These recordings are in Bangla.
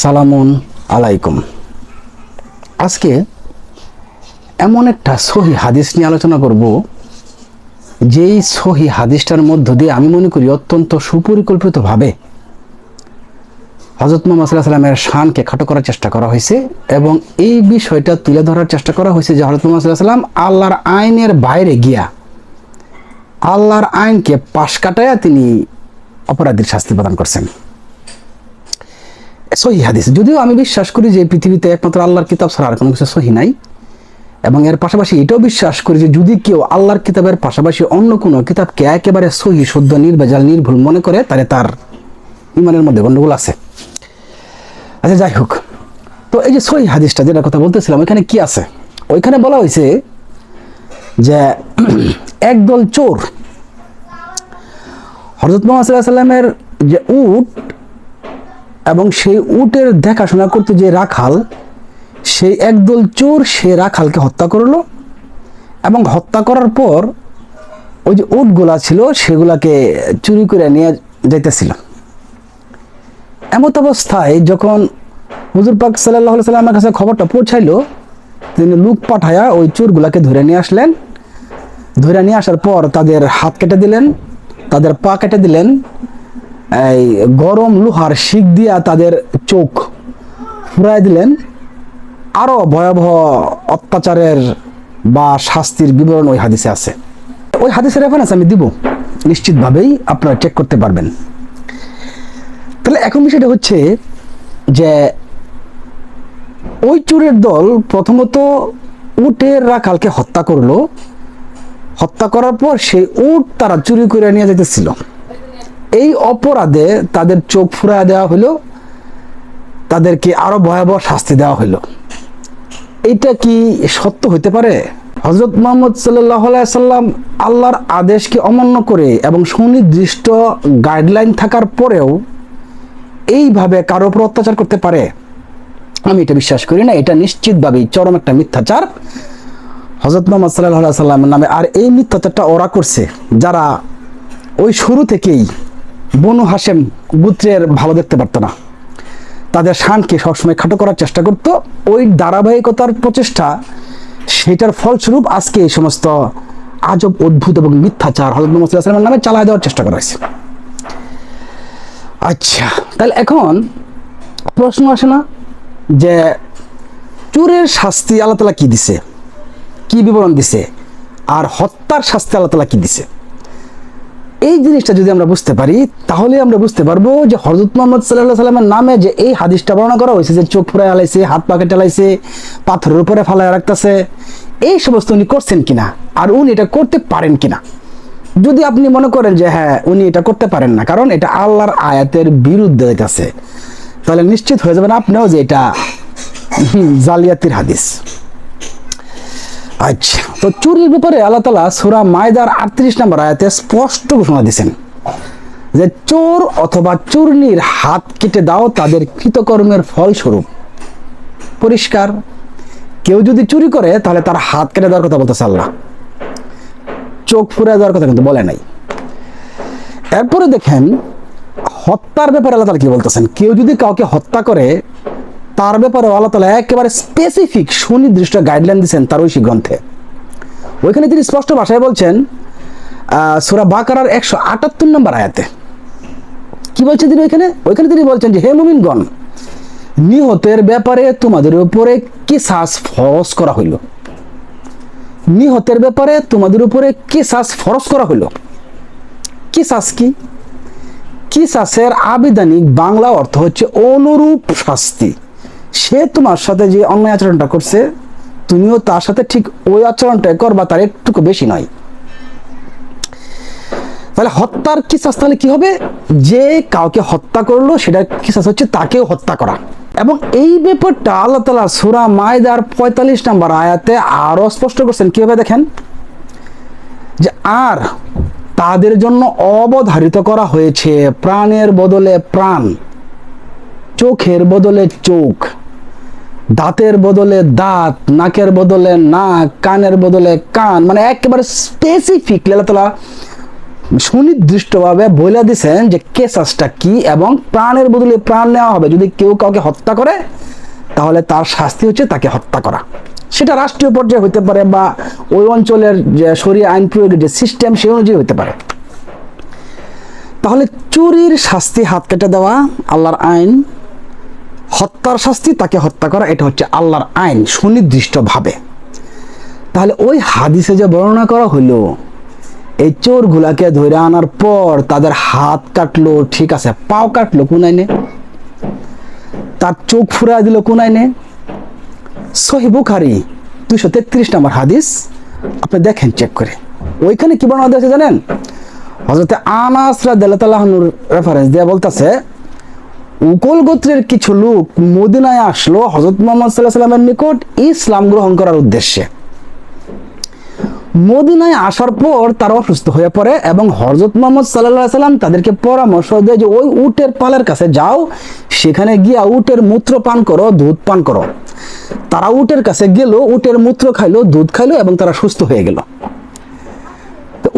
সালামুন আলাইকুম। আজকে এমন একটা সহি হাদিস নিয়ে আলোচনা করব, যেই সহি হাদিসটার মধ্য দিয়ে আমি মনে করি অত্যন্ত সুপরিকল্পিতভাবে হজরত মোহাম্মদ সাল্লাহ সাল্লামের শানকে খাটো করার চেষ্টা করা হয়েছে এবং এই বিষয়টা তুলে ধরার চেষ্টা করা হয়েছে যে হজরত মোহাম্মদ সাল্লাহ সাল্লাম আল্লাহর আইনের বাইরে গিয়া আল্লাহর আইনকে পাশ কাটাইয়া তিনি অপরাধীর শাস্তি প্রদান করছেন। সহি হাদিস। যদিও আমি বিশ্বাস করি যে পৃথিবীতে একমাত্র আল্লাহর কিতাব ছাড়া আর কোনো কিছু সহি নাই। এবং এর পাশাপাশি এটাও বিশ্বাস করি যে যদি কেউ আল্লাহর কিতাবের পাশাপাশি অন্য কোনো কিতাবকে একেবারে সহি, শুদ্ধ, নির্ভেজাল, নির্ভুল মনে করে, তাহলে তার ইমানের মধ্যে গন্ডগোল আছে। আচ্ছা যাই হোক। তো এই যে সহি হাদিসটা যেটা কথা বলতেছিলাম, ওইখানে কি আছে? ওইখানে বলা হয়েছে যে একদল চোর হরজত মোহাম্মদ সাল্লাহ সাল্লামের যে উট এবং সেই উটের দেখাশোনা করতে যে রাখাল, সেই একদল চোর সে রাখালকে হত্যা করল এবং হত্যা করার পর ওই যে উটগুলা ছিল সেগুলাকে চুরি করে নিয়ে যাইতেছিল। এমত অবস্থায় যখন হুজুর পাক সাল্লাহ সাল্লামের কাছে খবরটা পৌঁছাইলো, তিনি লুক পাঠায়া ওই চোরগুলাকে ধরে নিয়ে আসলেন। ধরে নিয়ে আসার পর তাদের হাত কেটে দিলেন, তাদের পা কেটে দিলেন এই গরম লোহার শিক দিয়া তাদের চোখ ফুরাই দিলেন। আরও ভয়াবহ অত্যাচারের বা শাস্তির বিবরণ ওই হাদিসে আছে। ওই হাদিসের রেফারেন্স আমি দিব। নিশ্চিতভাবেই আপনারা চেক করতে পারবেন। তাহলে এখন বিষয়টা হচ্ছে যে ওই চোরের দল প্রথমত উটের রাখালকে হত্যা করল। হত্যা করার পর সেই উট তারা চুরি করে নিয়ে যেতেছিল এই অপরাধে তাদের চোখ ফুরা দেওয়া হলো তাদেরকে আরও ভয়াবহ শাস্তি দেওয়া হলো এইটা কি সত্য হইতে পারে? হজরত মোহাম্মদ সাল্লাম আল্লাহর আদেশকে অমান্য করে এবং সুনির্দিষ্ট গাইডলাইন থাকার পরেও এইভাবে কারও উপর অত্যাচার করতে পারে? আমি এটা বিশ্বাস করি না, এটা নিশ্চিতভাবেই চরম একটা মিথ্যাচার। হজরত মোহাম্মদ সাল্লাহ সাল্লামের নামে আর এই মিথ্যাচারটা ওরা করছে। যারা ওই শুরু থেকেই বনু হাসেম গুত্রের ভালো দেখতে পারতো না। তাদের শানকে সবসময় খাটো করার চেষ্টা করত। ওই ধারাবাহিকতার প্রচেষ্টা সেটার ফলস্বরূপ আজকে এই সমস্ত আজব, অদ্ভুত এবং মিথ্যাচার হজরত মোহাম্মদ সাল্লাহ সাল্লামের নামে চালায় দেওয়ার চেষ্টা করা হয়েছে। আচ্ছা তাহলে এখন প্রশ্ন আসে না যে চোরের শাস্তি আল্লাহ তালা কি দিছে? কি বিবরণ দিছে? আর হত্যার শাস্তি আল্লাহ তালা কি দিছে? এই জিনিসটা যদি আমরা বুঝতে পারি, তাহলে আমরা বুঝতে পারব যে হজরত মোহাম্মদ সাল্লাহ সাল্লামের নামে যে এই হাদিসটা বর্ণনা করা হয়েছে যে চোখ ফুরাই আলাইছে, হাত পাকে টালাইছে পাথরের উপরে ফালাই রাখতেছে, এই সমস্ত উনি করছেন কিনা? আর উনি এটা করতে পারেন কিনা? যদি আপনি মনে করেন যে হ্যাঁ উনি এটা করতে পারেন না, কারণ এটা আল্লাহর আয়াতের বিরুদ্ধে যাইতেছে তাহলে নিশ্চিত হয়ে যাবেন আপনিও যে এটা জালিয়াতির হাদিস। আচ্ছা তো চুরির ব্যাপারে আল্লাহ তালা সুরা মায়দার আটত্রিশ নম্বর আয়াতে স্পষ্ট ঘোষণা দিয়েছেন যে চোর অথবা চূর্ণির হাত কেটে দাও, তাদের কৃতকর্মের ফলস্বরূপ। পরিষ্কার? কেউ যদি চুরি করে, তাহলে তার হাত কেটে দেওয়ার কথা বলতেছে আল্লাহ। চোখ ফুরে দেওয়ার কথা কিন্তু বলে নাই। এরপরে দেখেন, হত্যার ব্যাপারে আল্লাহ তালা কি বলতেছেন? কেউ যদি কাউকে হত্যা করে তার ব্যাপারে আল্লাহ তালা একেবারে স্পেসিফিক সুনির্দিষ্ট গাইডলাইন দিয়েছেন তার ঐশী গ্রন্থে। ওইখানে তিনি স্পষ্ট ভাষায় বলছেন সুরা বাকারার একশো আটাত্তর নম্বর আয়াতে। কি বলছেন তিনি ওইখানে? ওইখানে তিনি বলছেন যে, হে মুমিনগণ, নিহতের ব্যাপারে তোমাদের উপরে কিসাস ফরস করা হইল। নিহতের ব্যাপারে তোমাদের উপরে কিসাস ফরস করা হইল। কিসাস কি? কিসাসের আবিধানিক বাংলা অর্থ হচ্ছে অনুরূপ শাস্তি। সে তোমার সাথে যে অন্যায় আচরণটা করছে, তুমিও তার সাথে ঠিক ওই আচরণটাই করবা তার একটুকু বেশি নয়। তাহলে হত্যার কিসাস তাহলে কি হবে? যে কাউকে হত্যা করল, সেটার কিসাস হচ্ছে তাকেও হত্যা করা। এবং এই ব্যাপারটা আল্লাহ তালা সুরা মায়দার পঁয়তাল্লিশ নাম্বার আয়াতে আরও স্পষ্ট করছেন। কীভাবে দেখেন? যে আর তাদের জন্য অবধারিত করা হয়েছে প্রাণের বদলে প্রাণ, চোখের বদলে চোখ। দাঁতের বদলে দাঁত, নাকের বদলে নাক, কানের বদলে কান মানে একেবারে স্পেসিফিক আল্লাহ সুনির্দিষ্টভাবে বলে দিছেন যে কেসাসটা কি এবং প্রাণের বদলে প্রাণ নেওয়া হবে। যদি কেউ কাউকে হত্যা করে, তাহলে তার শাস্তি হচ্ছে তাকে হত্যা করা। সেটা রাষ্ট্রীয় পর্যায়ে হতে পারে বা ওই অঞ্চলের যে সরিয়ে আইন প্রয়োগের যে সিস্টেম সে অনুযায়ী হতে পারে। তাহলে চুরির শাস্তি হাত কেটে দেওয়া আল্লাহর আইন হত্যার শাস্তি তাকে হত্যা করা, এটা হচ্ছে আল্লাহর আইন সুনির্দিষ্টভাবে তাহলে ওই হাদিসে যে বর্ণনা করা হলো, এই চোরগুলাকে ধরে আনার পর তাদের হাত কাটলো, ঠিক আছে, পাও কাটলো, কোন আইনে? তার চোখ ফুরা দিল, কোন আইনে? সহি বুখারি দুশো তেত্রিশ নম্বর হাদিস, আপনি দেখেন চেক করে। ওইখানে কি বর্ণনা দিয়েছে জানেন? হজরতে আনাস রাদিয়াল্লাহুর রেফারেন্স দিয়ে বলতেছে উকল গোত্রের কিছু লোক মদিনায় আসলো হজরত মোহাম্মদ সাল্লাহ সাল্লামের নিকট ইসলাম গ্রহণ করার উদ্দেশ্যে। মদিনায় আসার পর তারা অসুস্থ হয়ে পড়ে এবং হজরত মোহাম্মদ সাল্লাহ সাল্লাম তাদেরকে পরামর্শ দেয় যে, ওই উটের পালের কাছে যাও, সেখানে গিয়া উটের মূত্র পান করো, দুধ পান করো। তারা উটের কাছে গেল, উটের মূত্র খাইলো, দুধ খাইলো এবং তারা সুস্থ হয়ে গেল।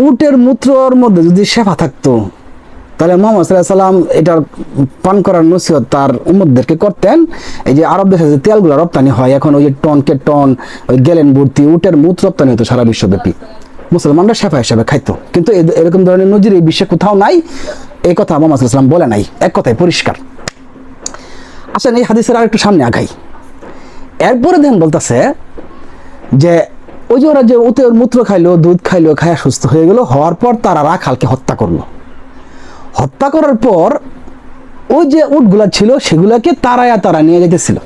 উটের মূত্রর মধ্যে যদি শেফা থাকতো তাহলে মোহাম্মদ সাল্লাহ সাল্লাম এটার পান করার নসিহত তার উম্মদদেরকে করতেন। এই যে আরব দেশে যে তেলগুলো রপ্তানি হয়, এখন ওই যে টনকে টন, ওই গেলেন ভর্তি উটের মুখ রপ্তানি হতো সারা বিশ্বব্যাপী। মুসলমানরা শেফা হিসাবে খাইতো। কিন্তু এরকম ধরনের নজির এই বিশ্বে কোথাও নাই। এই কথা মোহাম্মদ সাল্লাম বলে নাই। এক কথায় পরিষ্কার। আসেন, এই হাদিসের আর একটু সামনে আগাই। এরপরে দেন বলতেছে যে, ওই যে ওরা যে উতের মূত্র খাইলো, দুধ খাইলো, খায়া সুস্থ হয়ে গেল, হওয়ার পর তারা রাখালকে হত্যা করল। হত্যা করার পর ওই যে উটগুলা ছিল, সেগুলাকে তারায়া তারা নিয়ে যেতেছিল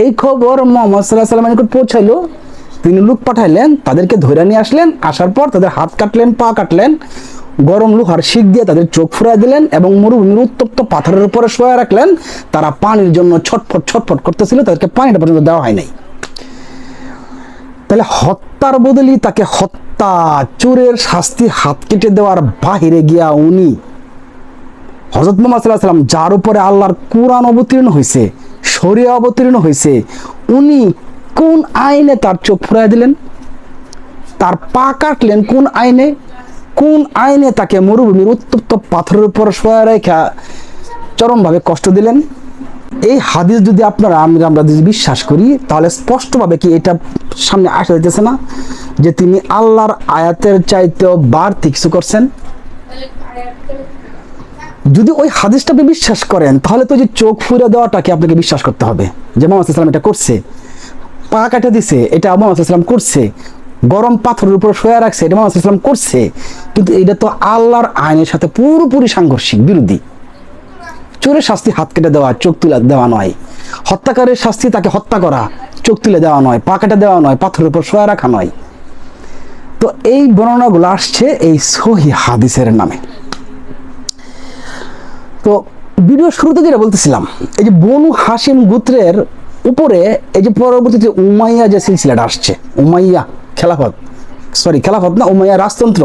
এই খবর মোহাম্মদ সাল্লাহ সাল্লামের নিকট পৌঁছাইলো। তিনি লোক পাঠাইলেন, তাদেরকে ধরে নিয়ে আসলেন। আসার পর তাদের হাত কাটলেন, পা কাটলেন। গরম লোহার শিক দিয়ে তাদের চোখ ফুরাই দিলেন এবং মরুভূমির উত্তপ্ত পাথরের উপরে শোয়া রাখলেন। তারা পানির জন্য ছটফট ছটফট করতেছিল, তাদেরকে পানিটা পর্যন্ত দেওয়া হয় নাই। তাহলে হত্যার বদলি তাকে হত্যা, চোরের শাস্তি হাত কেটে দেওয়ার বাহিরে গিয়া উনি হজরত মোহাম্মদ সাল্লাহ সাল্লাম যার উপরে আল্লাহর কোরআন অবতীর্ণ হয়েছে শরিয়া অবতীর্ণ হয়েছে, উনি কোন আইনে তার চোখ ফুরাই দিলেন? তার পা কাটলেন কোন আইনে? কোন আইনে তাকে মরুভূমির উত্তপ্ত পাথরের উপর শোয়া রেখা চরমভাবে কষ্ট দিলেন? এই হাদিস যদি আপনারা আমরা আমরা যদি বিশ্বাস করি, তাহলে স্পষ্টভাবে কি এটা সামনে আসা যাইতেছে না? যে তিনি আল্লাহর আয়াতের চাইতেও বাড়তি কিছু করছেন? যদি ওই হাদিসটা আপনি বিশ্বাস করেন, তাহলে তো যে চোখ ফুরে দেওয়াটাকে আপনাকে বিশ্বাস করতে হবে। যে মোহাম্মদ এটা করছে, পা কাটে দিছে, এটা মোহাম্মদ করছে, গরম পাথরের উপর শোয়া রাখছে, এটা মোহাম্মদ করছে, কিন্তু এটা তো আল্লাহর আইনের সাথে পুরোপুরি সাংঘর্ষিক, বিরোধী। চোরের শাস্তি হাত কেটে দেওয়া, চোখ তুলে দেওয়া নয়। হত্যাকারের শাস্তি তাকে হত্যা করা, চোখ তুলে দেওয়া নয়, পা কেটে দেওয়া নয়, পাথরের উপর শোয়া রাখা নয়। তো এই বর্ণনাগুলো আসছে এই সহি হাদিসের নামে। তো ভিডিও শুরুতে যেটা বলতেছিলাম, এই যে বনু হাসিম গোত্রের উপরে এই যে পরবর্তীতে উমাইয়া যে সিলসিলাটা আসছে, উমাইয়া খেলাফত সরি খেলাফত না, উমাইয়া রাজতন্ত্র,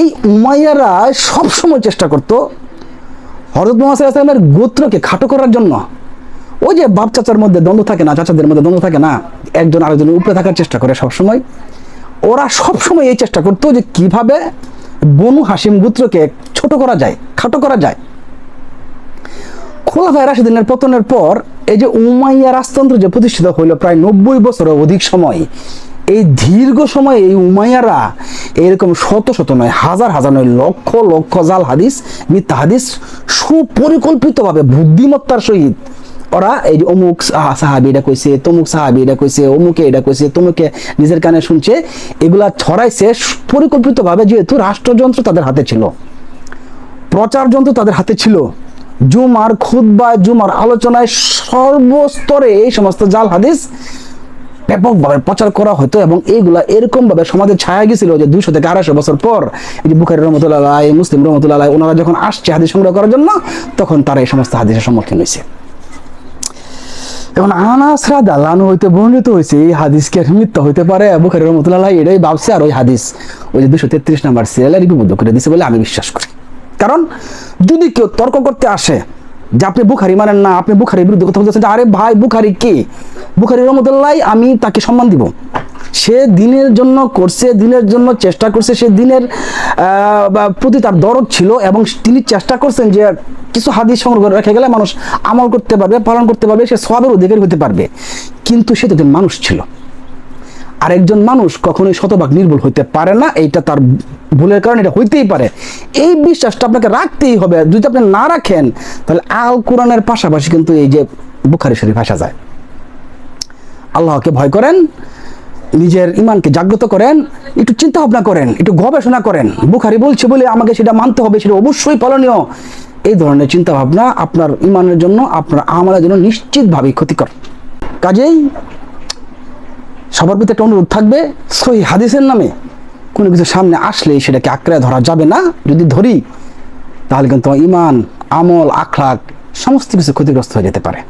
এই উমাইয়ারা সবসময় চেষ্টা করতো হরত মোহাম্মদের গোত্রকে খাটো করার জন্য। ওই যে বাপ চাচার মধ্যে দ্বন্দ্ব থাকে না, চাচাদের মধ্যে দ্বন্দ্ব থাকে না, একজন আরেকজনের উপরে থাকার চেষ্টা করে সবসময়। ওরা সবসময় এই চেষ্টা করতো যে কীভাবে বনু হাসিম গোত্রকে ছোট করা যায়, খাটো করা যায়। খোলাফায় রাশিদিনের পতনের পর এই যে উমাইয়া রাজতন্ত্র যে প্রতিষ্ঠিত হইল প্রায় নব্বই বছরের অধিক সময়, এই দীর্ঘ সময় এই উমাইয়ারা এরকম শত শত নয়, হাজার হাজার নয়, লক্ষ লক্ষ জাল হাদিস, মিথ্যা হাদিস সুপরিকল্পিতভাবে বুদ্ধিমত্তার সহিত ওরা এই যে অমুক সাহা- সাহাবি এটা কইছে, তমুক সাহাবি এটা কইছে, অমুকে এটা কইছে, তমুকে নিজের কানে শুনছে, এগুলা ছড়াইছে পরিকল্পিতভাবে যেহেতু রাষ্ট্রযন্ত্র তাদের হাতে ছিল প্রচার যন্ত্র তাদের হাতে ছিল। জুমার খুদ্বায় জুমার আলোচনায় সর্বস্তরে এই সমস্ত জাল হাদিস ব্যাপকভাবে প্রচার করা হতো এবং এইগুলা এরকম ভাবে সমাজে ছায়া গেছিল যে দুশো থেকে আড়াইশো বছর পর এই যে বুখারি রহমতুল্লাহ মুসলিম রহমতুল্লাহ ওনারা যখন আসছে হাদিস সংগ্রহ করার জন্য, তখন তারা এই সমস্ত হাদিসের সম্মুখীন হয়েছে। এখন আনাস রাদালানু হইতে বর্ণিত হয়েছে, এই হাদিস কি মিথ্যা হইতে পারে? বুখারি রহমতুল্লাহ এটাই ভাবছে, আর ওই হাদিস ওই যে দুশো তেত্রিশ নাম্বার সিরিয়ালে লিপিবদ্ধ করে দিছে বলে আমি বিশ্বাস করি। কারণ যদি কেউ তর্ক করতে আসে যে আপনি বুখারি মানেন না, আপনি বুখারির বিরুদ্ধে কথা বলতেছেন আরে ভাই, বুখারি কে? বুখারি রহমতুল্লাহ, আমি তাকে সম্মান দিব। সে দিনের জন্য করছে, দিনের জন্য চেষ্টা করছে, সে দিনের প্রতি তার দরদ ছিল এবং তিনি চেষ্টা করছেন যে কিছু হাদিস সংগ্রহ রেখে গেলে মানুষ আমল করতে পারবে, পালন করতে পারবে, সে সবের অধিকারী হতে পারবে। কিন্তু সে তো মানুষ ছিল। আরেকজন মানুষ কখনোই শতভাগ নির্ভুল হইতে পারে না, এইটা তার ভুলের কারণে, এটা হইতেই পারে। এই বিশ্বাসটা আপনাকে রাখতেই হবে। যদি আপনি না রাখেন, তাহলে আল কোরআনের পাশাপাশি কিন্তু এই যে বুখারি শরীফ আসা যায়। আল্লাহকে ভয় করেন, নিজের ইমানকে জাগ্রত করেন, একটু চিন্তা ভাবনা করেন, একটু গবেষণা করেন। বুখারি বলছে বলে আমাকে সেটা মানতে হবে, সেটা অবশ্যই পালনীয়। এই ধরনের চিন্তা ভাবনা আপনার ইমানের জন্য, আপনার আমলের জন্য নিশ্চিতভাবেই ক্ষতিকর। কাজেই সবার প্রতি একটা অনুরোধ থাকবে, সহি হাদিসের নামে কোনো কিছু সামনে আসলে সেটাকে আঁকড়ে ধরা যাবে না। যদি ধরি, তাহলে কিন্তু ইমান, আমল আখলাক সমস্ত কিছু ক্ষতিগ্রস্ত হয়ে যেতে পারে।